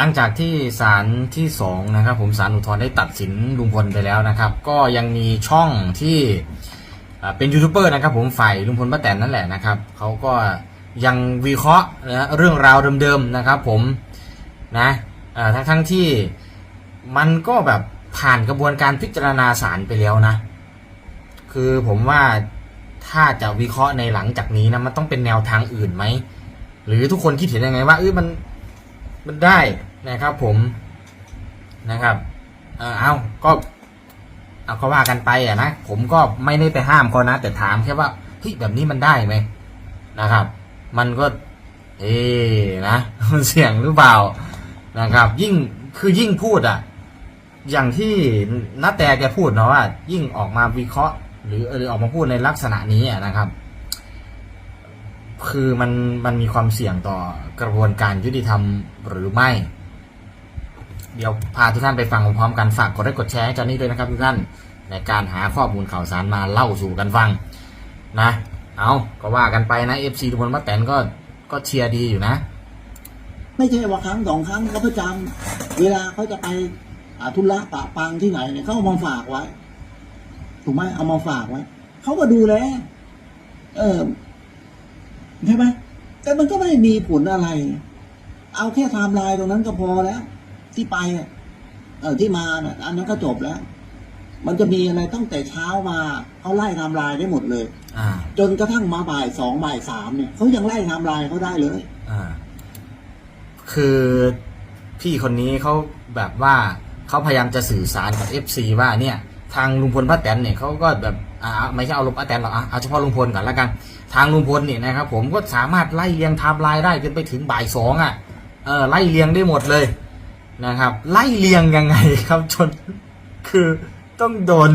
หลังจากที่ศาลที่สองนะครับผมศาลอุทธรณ์ได้ตัดสินลุงพลไปแล้วนะครับ ก็ยังมีช่องที่เป็นยูทูบเบอร์นะครับผมฝ่ายลุงพลป้าแตนนั่นแหละนะครับเขาก็ยังวิเคราะห์นะเรื่องราวเดิมๆนะครับผมนะทั้งทั้งๆที่มันก็แบบผ่านกระบวนการพิจารณาศาลไปแล้วนะ คือผมว่าถ้าจะวิเคราะห์ในหลังจากนี้นะมันต้องเป็นแนวทางอื่นไหม หรือทุกคนคิดเห็นยังไงว่าเอ้ยมันมันได้ นะครับผมนะครับ เออเอาก็เอาก็ว่ากันไปอะนะผมก็ไม่ได้ไปห้ามเขานะ แต่ถามแค่ว่าเฮ้ยแบบนี้มันได้ไหมนะครับ มันก็ เอ๊นะมันเสี่ยงหรือเปล่านะครับ ยิ่งคือยิ่งพูดอะ อย่างที่นัตแต่แกพูดเนาะว่า ยิ่งออกมาวิเคราะห์ หรือหรือออกมาพูดในลักษณะนี้อะนะครับ คือมันมันมีความเสี่ยงต่อกระบวนการยุติธรรมหรือไม่ เดี๋ยวพาทุกท่านไปฟังพร้อมกันฝากกดไลค์กดแชร์ให้จอนนี่ด้วยนะครับทุกท่านในการหาข้อมูลข่าวสารมาเล่าสู่กันฟังนะ เอาก็ว่ากันไปนะเอฟซีทุกคนป้าแตนก็ก็เชียร์ดีอยู่นะ ไม่ใช่ว่าครั้งสองครั้งเขาประจำเวลาเขาจะไปอ่าธุระปะปังที่ไหนเนี่ยเขาเอามาฝากไว้ ถูกไหมเอามาฝากไว้เขาก็ดูแลเออใช่ไหมแต่มันก็ไม่ได้มีผลอะไร เอาแค่ไทม์ไลน์ตรงนั้นก็พอแล้ว ที่ไปอะเออที่มาน่ะอันนั้นก็จบแล้ว มันจะมีอะไรตั้งแต่เช้ามาเขาไล่ไทม์ไลน์ได้หมดเลย อ่า จนกระทั่งมาบ่ายสองบ่ายสามเนี่ยเขายังไล่ไทม์ไลน์เขาได้เลย อ่า คือพี่คนนี้เขาแบบว่าเขาพยายามจะสื่อสารกับ FC ว่าเนี่ย ทางลุงพลป้าแตนเนี่ยเขาก็แบบอ่าไม่ใช่เอาลุงป้าแตนหรอกอะเอาเฉพาะลุงพลก่อนละกัน ทางลุงพลเนี่ยนะครับ ผมก็สามารถไล่เรียงไทม์ไลน์ได้จนไปถึงบ่ายสองอะเออไล่เรียงได้หมดเลย นะครับ ไล่เรียงยังไงครับจนคือต้องโดน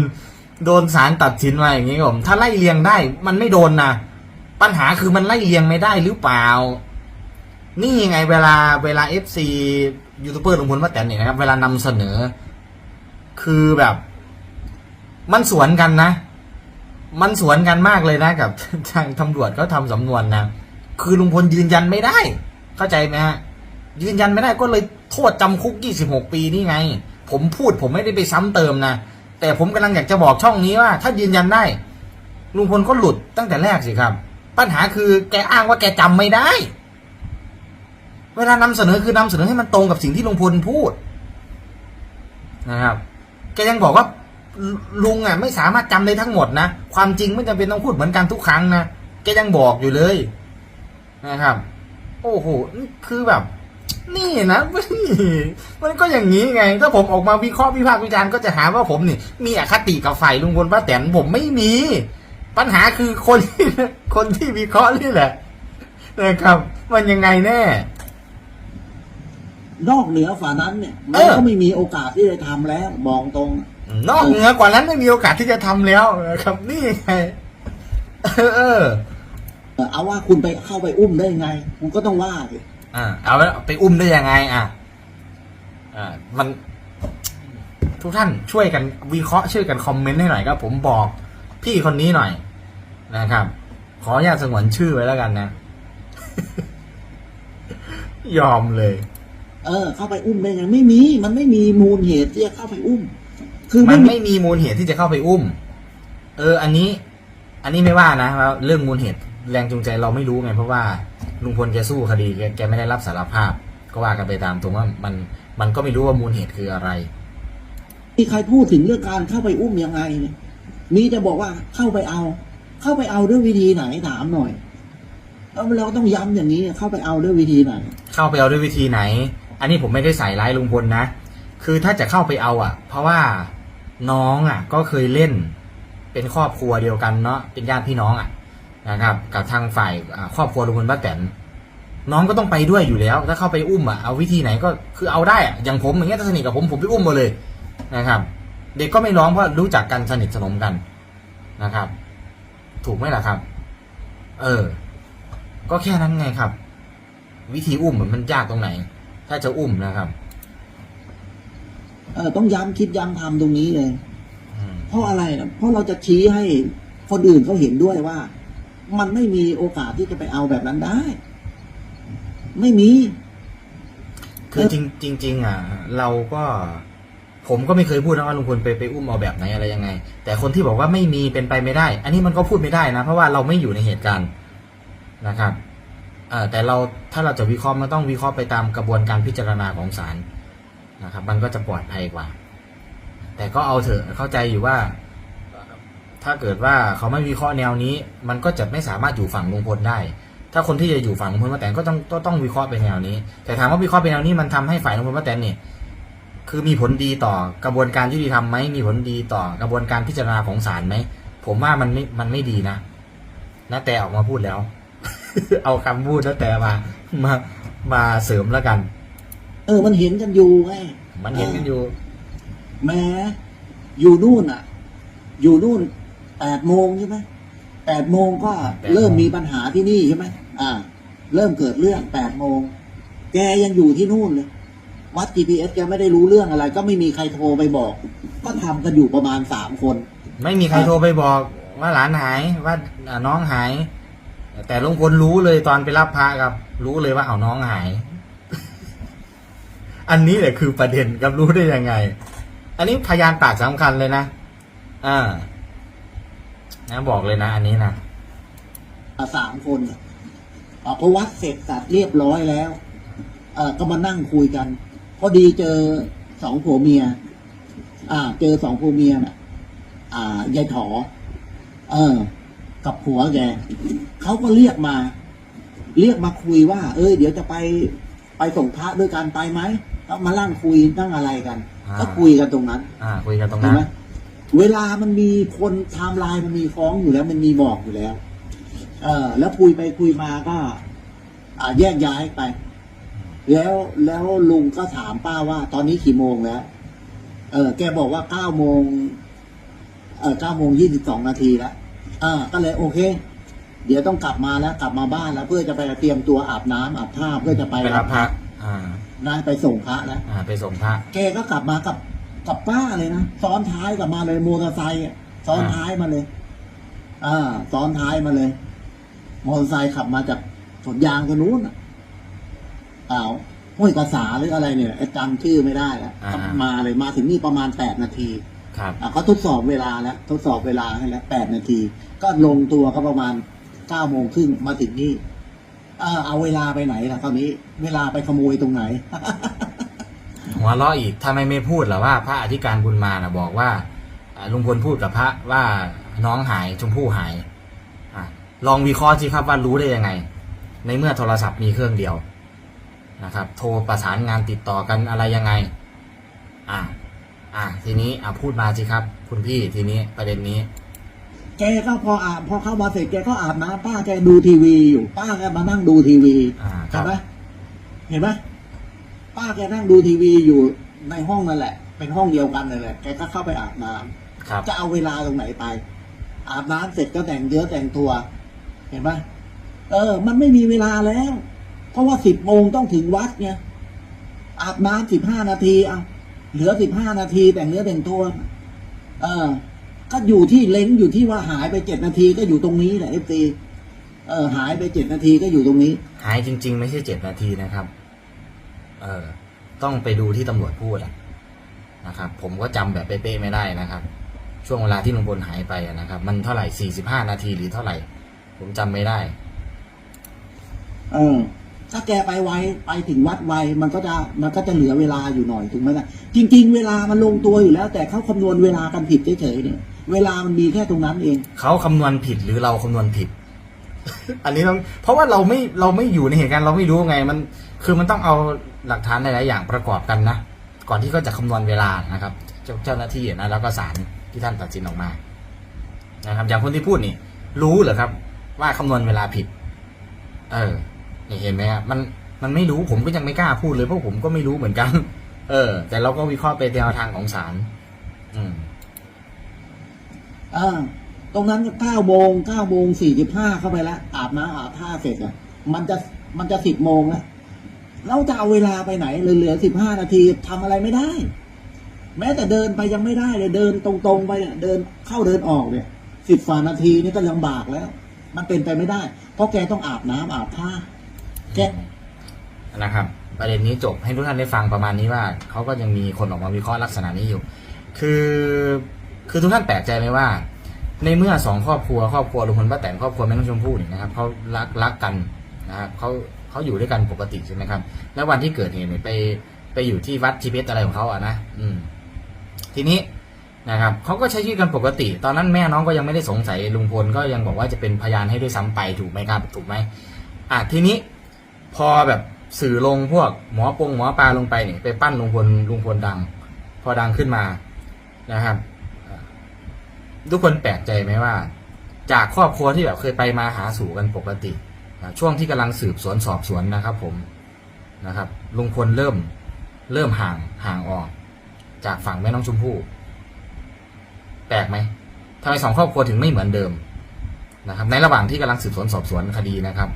โดนศาลตัดสินมาอย่างนี้ครับผมถ้าไล่เรียงได้มันไม่โดนนะปัญหาคือมันไล่เรียงไม่ได้หรือเปล่า นี่ยังไงเวลาเวลาเอฟซียูทูบเบอร์ลุงพลป้าแตนเนี่ยนะครับ เวลานำเสนอ คือแบบ มันสวนกันนะ มันสวนกันมากเลยนะกับทางตำรวจเขาทำสำนวนนะคือลุงพลยืนยันไม่ได้ เข้าใจไหมฮะ ยืนยันไม่ได้ก็เลยโทษจำคุก 26 ปีนี่ไง ผมพูดผมไม่ได้ไปซ้ำเติมนะ แต่ผมกำลังอยากจะบอกช่องนี้ว่า ถ้ายืนยันได้ ลุงพลก็หลุดตั้งแต่แรกสิครับ ปัญหาคือแกอ้างว่าแกจำไม่ได้ เวลานำเสนอคือนำเสนอให้มันตรงกับสิ่งที่ลุงพลพูดนะครับ แกยังบอกว่าลุงอะไม่สามารถจำได้ทั้งหมดนะ ความจริงไม่จำเป็นต้องพูดเหมือนกันทุกครั้งนะ แกยังบอกอยู่เลยนะครับ โอ้โหนี่คือแบบ นี่นะมันก็อย่างนี้ไง ถ้าผมออกมาวิเคราะห์วิพากษ์วิจารณ์ก็จะหาว่าผมนี่ มีอคติกับฝ่ายลุงพลป้าแตนผมไม่มี ปัญหาคือคนที่คนที่วิเคราะห์นี่แหละนะครับ มันยังไงแน่ นอกเหนือฝ่านั้นเนี่ยเอมันอก็ไม่มีโอกาสที่จะทำแล้วมองตรง นอกเหนือกว่านั้นไม่มีโอกาสที่จะทำแล้วนะครับ นี่ไงเออ เออ เออเอาว่าคุณไปเข้าไปอุ้มได้ไงคุณก็ต้องว่าสิ อ่าเอาแล้วไปอุ้มได้ยังไงอะอ่ามัน ทุกท่านช่วยกันวิเคราะห์ช่วยกันคอมเมนต์ให้หน่อยครับ ผมบอกพี่คนนี้หน่อยนะครับ ขออนุญาตสงวนชื่อไว้แล้วกันนะ ยอมเลย เออ เข้าไปอุ้มได้ไงไม่มี มันไม่มีมูลเหตุที่จะเข้าไปอุ้ม คือมัไม่นมีไม่มีมูลเหตุที่จะเข้าไปอุ้ม เออ อันนี้ อันนี้ไม่ว่านะว่าเรื่องมูลเหตุแรงจูงใจเราไม่รู้ไงเพราะว่า ลุงพลแกสู้คดีแกแกไม่ได้รับสารภาพ ก็ว่ากันไปตามตรงว่ามันมันก็ไม่รู้ว่ามูลเหตุคืออะไร มีใครพูดถึงเรื่องการเข้าไปอุ้มยังไงเนี่ยมีจะบอกว่าเข้าไปเอา เข้าไปเอาด้วยวิธีไหนถามหน่อยแล้วเราก็ต้องย้ำอย่างนี้เข้าไปเอาด้วยวิธีไหน เข้าไปเอาด้วยวิธีไหน อันนี้ผมไม่ได้ใส่ร้ายลุงพลนะ คือถ้าจะเข้าไปเอาอะ เพราะว่าน้องอะ ก็เคยเล่น เป็นครอบครัวเดียวกันเนาะเป็นญาติพี่น้องอะนะครับ กับทางฝ่ายอ่าครอบครัวลุงพลป้าแตน น้องก็ต้องไปด้วยอยู่แล้ว ถ้าเข้าไปอุ้มอะเอาวิธีไหนก็คือเอาได้อะอย่างผมอย่างเงี้ยถ้าสนิทกับผมผมไปอุ้มมาเลยนะครับ เด็กก็ไม่ร้องเพราะรู้จักกันสนิทสนมกันนะครับ ถูกไหมล่ะครับ เออ ก็แค่นั้นไงครับ วิธีอุ้มมันยากตรงไหน ถ้าจะอุ้มนะครับ เออต้องย้ำคิดย้ำทำตรงนี้เลยอืมเพราะอะไรนะเพราะเราจะชี้ให้คนอื่นเขาเห็นด้วยว่า มันไม่มีโอกาสที่จะไปเอาแบบนั้นได้ ไม่มี คือจริงจริงๆอะ เราก็ผมก็ไม่เคยพูดนะว่าลุงพลไปไปอุ้มเอาแบบไหนอะไรยังไง แต่คนที่บอกว่าไม่มีเป็นไปไม่ได้ อันนี้มันก็พูดไม่ได้นะ เพราะว่าเราไม่อยู่ในเหตุการณ์นะครับเอ่อแต่เราถ้าเราจะวิเคราะห์มันต้องวิเคราะห์ไปตามกระบวนการพิจารณาของศาลนะครับ มันก็จะปลอดภัยกว่า แต่ก็เอาเถอะเข้าใจอยู่ว่า ถ้าเกิดว่าเขาไม่วิเคราะห์แนวนี้ มันก็จะไม่สามารถอยู่ฝั่งลุงพลได้ ถ้าคนที่จะอยู่ฝั่งลุงพลป้าแตนก็ต้องก็ต้องวิเคราะห์ไปแนวนี้ แต่ถามว่าวิเคราะห์ไปแนวนี้มันทำให้ฝ่ายลุงพลป้าแตนเนี่ยคือมีผลดีต่อกระบวนการยุติธรรมไหมมีผลดีต่อกระบวนการพิจารณาของศาลไหมผมว่ามันไม่มันไม่ดีนะนาแต่ออกมาพูดแล้ว เอาคำพูดนาแต่มามามาเสริมแล้วกัน เออ มันเห็นกันอยู่ไงมันเห็นกันอยู่แม้อยู่นู่นอะ อยู่นู่นแปดโมงใช่ไหม แปดโมงก็8โมงเริ่มมีปัญหาที่นี่ใช่ไหมอ่า เริ่มเกิดเรื่องแปดโมง แกยังอยู่ที่นู่นเลย วัด GPS แกไม่ได้รู้เรื่องอะไร ก็ไม่มีใครโทรไปบอก ก็ทำกันอยู่ประมาณสามคน ไม่มีใครโทรไปบอกว่าหลานหายว่าอ่าน้องหาย แต่ลุงพลรู้เลยตอนไปรับพระครับ รู้เลยว่าเอาน้องหาย อันนี้แหละคือประเด็นครับรู้ได้ยังไง อันนี้พยานปากสำคัญเลยนะอ่า นะบอกเลยนะ อันนี้นะอะสามคนอะอะพอวัดเสร็จสัดเรียบร้อยแล้ว เออก็มานั่งคุยกันพอดีเจอสองผัวเมีย อ่า เจอสองผัวเมียน่ะ อ่ายายถอ เออ กับผัวแกเขาก็เรียกมา เรียกมาคุยว่า เอ้ยเดี๋ยวจะไปไปส่งพระด้วยกันไปไหมก็มาลั่งคุยนั่งอะไรกันอ่าก็คุยกันตรงนั้น อ่า คุยกันตรงเห็นั้นนไหม เวลามันมีคนไทม์ไลน์มันมีฟ้องอยู่แล้วมันมีบอกอยู่แล้ว เออแล้วคุยไปคุยมาก็อ่าแยกย้ายไป แล้วแล้วลุงก็ถามป้าว่า ตอนนี้กี่โมงแล้ว เออ แกบอกว่าเก้าโมงเออเก้าโมงยี่สิบสองนาทีแล้วอ่าก็เลยโอเค เดี๋ยวต้องกลับมาแล้วกลับมาบ้านแล้ว เพื่อจะไปเตรียมตัวอาบน้ำอาบท่าเพื่อจะไปไปรับพระอ่านะไปส่งพระแล้วอ่า ไปส่งพระแกก็กลับมากับ กับป้าเลยนะซ้อนท้ายกลับมาเลยมอเตอร์ไซค์อะซ้อนอ่าท้ายมาเลย อ่า ซ้อนท้ายมาเลยมอเตอร์ไซค์ขับมาจากสวนยางตรงนู้นน่ะอ้าวห้วยกระสาหรืออะไรเนี่ยไอ้จำชื่อไม่ได้แล้วอ่าก็มาเลยมาถึงนี่ประมาณแปดนาทีครับอะเขาทดสอบเวลาแล้ว ทดสอบเวลาให้แล้วแปดนาที ก็ลงตัวก็ประมาณเก้าโมงครึ่งมาถึงนี่เออเอาเวลาไปไหนล่ะคราวนี้ เวลาไปขโมยตรงไหน หัวเราะอีกทำไมไม่พูดล่ะว่าพระอธิการบุญมานะบอกว่าอ่าลุงพลพูดกับพระว่าน้องหายชมพู่หายอะลองวิเคราะห์สิครับว่ารู้ได้ยังไง ในเมื่อโทรศัพท์มีเครื่องเดียวนะครับ โทรประสานงานติดต่อกันอะไรยังไง อะอะทีนี้อะพูดมาสิครับ คุณพี่ทีนี้ประเด็นนี้แกก็พออาบพอเข้ามาเสร็จแกก็อาบน้ำป้าแกดูทีวีอยู่ ป้าแกมานั่งดูทีวีอ่าครัเห็บนไหมเห็นไหม ป้าแกนั่งดูทีวีอยู่ในห้องนั่นแหละ เป็นห้องเดียวกันนั่นแหละแกก็เข้าไปอาบน้ำครับจะเอาเวลาตรงไหนไป อาบน้ำเสร็จก็แต่งเนื้อแต่งตัว เห็นไหมเออ มันไม่มีเวลาแล้ว เพราะว่าสิบโมงต้องถึงวัดไงอาบน้ำสิบห้านาทีเอาเหลือสิบห้านาทีแต่งเนื้อแต่งตัว เออ ก็อยู่ที่เล้งอยู่ที่ว่าหายไปเจ็ดนาทีก็อยู่ตรงนี้แหละเอฟซีเออ หายไปเจ็ดนาทีก็อยู่ตรงนี้ หายจริง ๆ ไม่ใช่เจ็ดนาทีนะครับ เออ ต้องไปดูที่ตำรวจพูดอะนะครับ ผมก็จำแบบเป๊ะๆไม่ได้นะครับ ช่วงเวลาที่ลุงพลหายไปอะนะครับ มันเท่าไหร่สี่สิบห้านาทีหรือเท่าไหร่ ผมจำไม่ได้ เออ ถ้าแกไปไวไปถึงวัดไวมันก็จะมันก็จะเหลือเวลาอยู่หน่อยถูกไหมล่ะจริง ๆ เวลามันลงตัวอยู่แล้ว แต่เขาคำนวณเวลากันผิดเฉยๆเนี่ย เวลามันมีแค่ตรงนั้นเอง เขาคำนวณผิดหรือเราคำนวณผิด อันนี้ต้องเพราะว่าเราไม่เราไม่อยู่ในเหตุการณ์เราไม่รู้ไง มันคือมันต้องเอา หลักฐานหลายๆอย่างประกอบกันนะก่อนที่เขาจะคำนวณเวลานะครับเจ้าเจ้าหน้าที่นะแล้วก็ศาลที่ท่านตัดสินออกมานะครับ อย่างคนที่พูดนี่ รู้เหรอครับ ว่าคำนวณเวลาผิด เออนี่เห็นไหมครับมันมันไม่รู้ผมก็ยังไม่กล้าพูดเลยเพราะผมก็ไม่รู้เหมือนกัน เออ แต่เราก็วิเคราะห์ไปแนวทางของศาลอืมอ่าตรงนั้นเก้าโมงเก้าโมงสี่สิบห้าเข้าไปแล้วอาบน้ำอาบท่าเสร็จอะมันจะมันจะสิบโมงแล้ว เราจะเอาเวลาไปไหนเหลือสิบห้านาทีทำอะไรไม่ได้ แม้แต่เดินไปยังไม่ได้เลยเดินตรงๆไปเนี่ยเดินเข้าเดินออกเนี่ยสิบฝ่านาทีนี่ก็ลำบากแล้ว มันเป็นไปไม่ได้ เพราะแกต้องอาบน้ำอาบท่าแกนะครับ ประเด็นนี้จบให้ทุกท่านได้ฟังประมาณนี้ว่าเขาก็ยังมีคนออกมาวิเคราะห์ลักษณะนี้อยู่ คือคือทุกท่านแปลกใจไหมว่า ในเมื่อสองครอบครัวครอบครัวลุงพลป้าแตนครอบครัวแม่น้องชมพู่เนี่ยนะครับเขารักรักกันนะครับเขา เขาอยู่ด้วยกันปกติใช่ไหมครับ แล้ววันที่เกิดเหตุเนี่ยไปไปอยู่ที่วัดทีเพชอะไรของเขาอะนะอืม ทีนี้นะครับเขาก็ใช้ชีวิตกันปกติ ตอนนั้นแม่น้องก็ยังไม่ได้สงสัยลุงพลก็ยังบอกว่าจะเป็นพยานให้ด้วยซ้ำไปถูกไหมครับ ถูกไหมอะทีนี้พอแบบสื่อลงพวกหมอปงหมอปลาลงไปเนี่ยไปปั้นลุงพลลุงพลดัง พอดังขึ้นมานะครับทุกคนแปลกใจไหมว่า จากครอบครัวที่แบบเคยไปมาหาสู่กันปกติ ช่วงที่กำลังสืบสวนสอบสวนนะครับผมนะครับลุงพลเริ่มเริ่มห่างห่างออก จากฝั่งแม่น้องชมพู่แปลกไหมทำไมสองครอบครัวถึงไม่เหมือนเดิมนะครับ ในระหว่างที่กำลังสืบสวนสอบสวนคดีนะครับ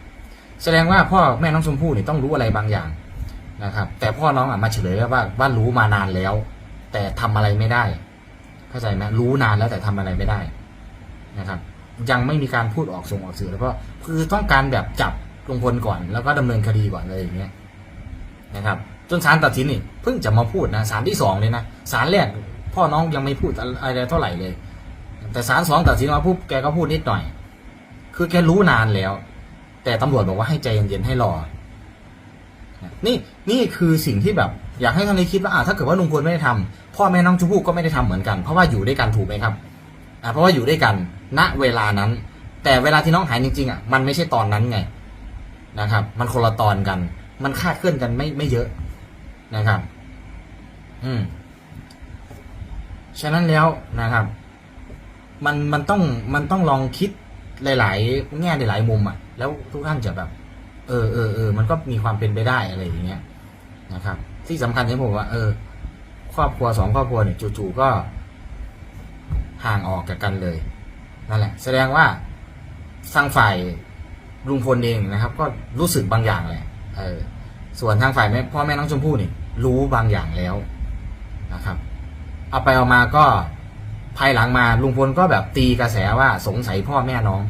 แสดงว่าพ่อแม่น้องชมพู่เนี่ยต้องรู้อะไรบางอย่างนะครับ แต่พ่อน้องอะมาเฉลยว่าว่ารู้มานานแล้ว แต่ทำอะไรไม่ได้ เข้าใจไหมรู้นานแล้วแต่ทำอะไรไม่ได้นะครับ ยังไม่มีการพูดออกส่งออกสื่อแล้วก็คือต้องการแบบจับลุงพลก่อนแล้วก็ดำเนินคดีก่อนเลยอย่างเงี้ยนะครับจนศาลตัดสินนี่เพิ่งจะมาพูดนะศาลที่สองเลยนะศาลแรกพ่อน้องยังไม่พูดอะไรเท่าไหร่เลย แต่ศาลสองตัดสินมาพูดแกก็พูดนิดหน่อย คือแกรู้นานแล้ว แต่ตำรวจบอกว่าให้ใจเย็นๆให้รอ นี่นี่คือสิ่งที่แบบ อยากให้ท่านได้คิดว่าอ่าถ้าเกิดว่าลุงพลไม่ได้ทำพ่อแม่น้องชมพู่ก็ไม่ได้ทำเหมือนกัน เพราะว่าอยู่ด้วยกันถูกไหมครับอ่าเพราะว่าอยู่ด้วยกัน ณเวลานั้น แต่เวลาที่น้องหายจริงๆอะมันไม่ใช่ตอนนั้นไงนะครับ มันคนละตอนกัน มันคาดเคลื่อนกันไม่ไม่เยอะนะครับ อืมฉะนั้นแล้วนะครับ มันมันต้องมันต้องลองคิดหลาย ๆ แง่หลายๆมุมอะ แล้วทุกท่านจะแบบ เออเออเออมันก็มีความเป็นไปได้อะไรอย่างเงี้ยนะครับ ที่สำคัญที่ผมว่า เออ ครอบครัวสองครอบครัวเนี่ยจู่ๆก็ห่างออกจากกันเลย นั่นแหละ แสดงว่าทางฝ่ายลุงพลเองนะครับ ก็รู้สึกบางอย่างแหละเออส่วนทางฝ่ายแม่พ่อแม่น้องชมพู่นี่ รู้บางอย่างแล้วนะครับ เอาไปเอามาก็ภายหลังมาลุงพลก็แบบตีกระแสว่าสงสัยพ่อแม่น้อง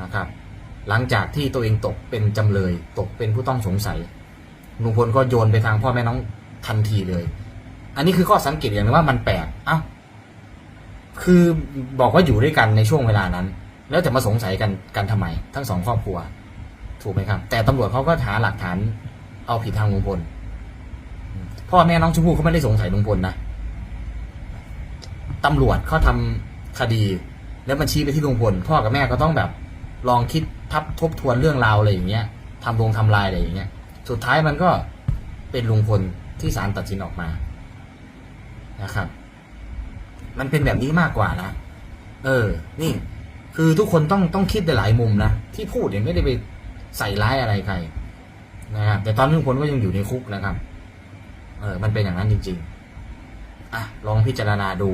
นะครับ หลังจากที่ตัวเองตกเป็นจำเลย ตกเป็นผู้ต้องสงสัยลุงพลก็โยนไปทางพ่อแม่น้องทันทีเลย อันนี้คือข้อสังเกตอย่างนึงว่ามันแปลก เอ้า คือบอกว่าอยู่ด้วยกันในช่วงเวลานั้น แล้วจะมาสงสัยกันกันทำไม ทั้งสองครอบครัว ถูกไหมครับ แต่ตำรวจเขาก็หาหลักฐาน เอาผิดทางลุงพลพ่อแม่น้องชมพู่เขาไม่ได้สงสัยลุงพลนะตำรวจเขาทำคดี แล้วมันชี้ไปที่ลุงพลพ่อกับแม่ก็ต้องแบบ ลองคิดทับทบทวนเรื่องราวอะไรอย่างเงี้ยทำลงทำลายอะไรอย่างเงี้ย สุดท้ายมันก็เป็นลุงพลที่ศาลตัดสินออกมานะครับ มันเป็นแบบนี้มากกว่านะ เออ นี่ คือทุกคนต้องต้องคิดในหลายมุมนะ ที่พูดเนี่ยไม่ได้ไปใส่ร้ายอะไรใครนะครับแต่ตอนนี้ลุงพลก็ยังอยู่ในคุกนะครับ เออ มันเป็นอย่างนั้นจริง ๆ อะ ลองพิจารณาดู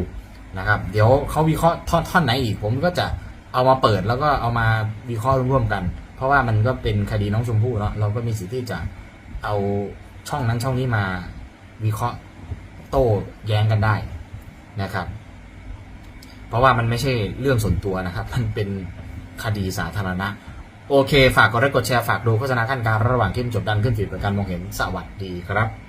นะครับ เดี๋ยวเขาวิเคราะห์ท่อนท่อนไหนอีก ผมก็จะเอามาเปิดแล้วก็เอามาวิเคราะห์ร่วมกัน เพราะว่ามันก็เป็นคดีน้องชมพู่เนาะ เราก็มีสิทธิ์ที่จะเอาช่องนั้นช่องนี้มาวิเคราะห์โต้แย้งกันได้นะครับ ราะว่ามันไม่ใช่เรื่องส่วนตัวนะครับ มันเป็นคดีสาธารณะ โอเค ฝากกดไลค์กดแชร์ ฝากดูโฆษณาขั้นกลางระหว่างที่จบดันขึ้นฟีดประกันมองเห็นสวัสดีครับ